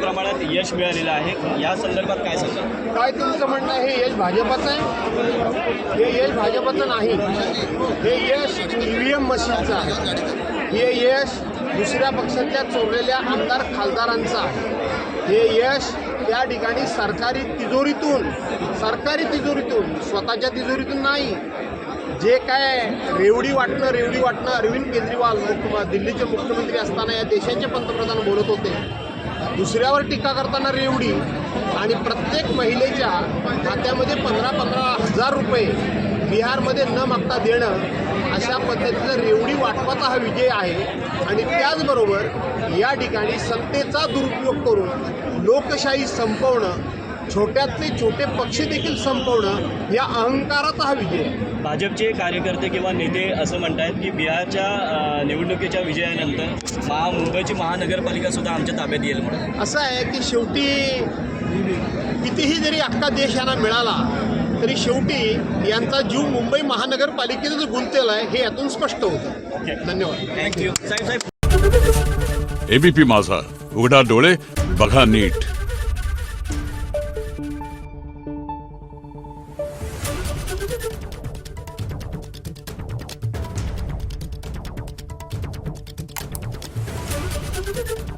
प्रमाणात यश मिळालेलं आहे. या संदर्भात काय सांगा काय तुमचं म्हणणं आहे? हे यश भाजपचं आहे? हे यश भाजपचं नाही. हे यश ई व्ही एम मशीनचं आहे. हे यश दुसऱ्या पक्षातल्या चोरलेल्या आमदार खासदारांचं आहे. हे यश त्या ठिकाणी सरकारी तिजोरीतून सरकारी तिजोरीतून स्वतःच्या तिजोरीतून नाही. जे काय रेवडी वाटणं रेवडी वाटणं अरविंद केजरीवाल मुख्य दिल्लीचे मुख्यमंत्री असताना या देशाचे पंतप्रधान बोलत होते. दुसऱ्यावर टीका करताना रेवडी आणि प्रत्येक महिलेच्या खात्यामध्ये पंधरा पंधरा हजार रुपये बिहारमध्ये न मागता देणं अशा पद्धतीचं रेवडी वाटपाचा हा विजय आहे. आणि त्याचबरोबर या ठिकाणी सत्तेचा दुरुपयोग करून लोकशाही संपवणं छोट्यातले छोटे पक्ष देखील संपवणं या अहंकाराचा हा विजय भाजपचे कार्यकर्ते किंवा नेते असं म्हणतायत की बिहारच्या निवडणुकीच्या विजयानंतर महा मुंबईची महानगरपालिका सुद्धा आमच्या ताब्यात येईल म्हणून. असं आहे की शेवटी कितीही जरी अख्खा देश यांना मिळाला तरी शेवटी यांचा जीव मुंबई महानगरपालिकेचं जो गुंतलेला आहे हे यातून स्पष्ट होतं. धन्यवाद. थँक्यू साहेब साहेब. एबीपी माझा. उघडा डोळे बघा नीट. Thank you.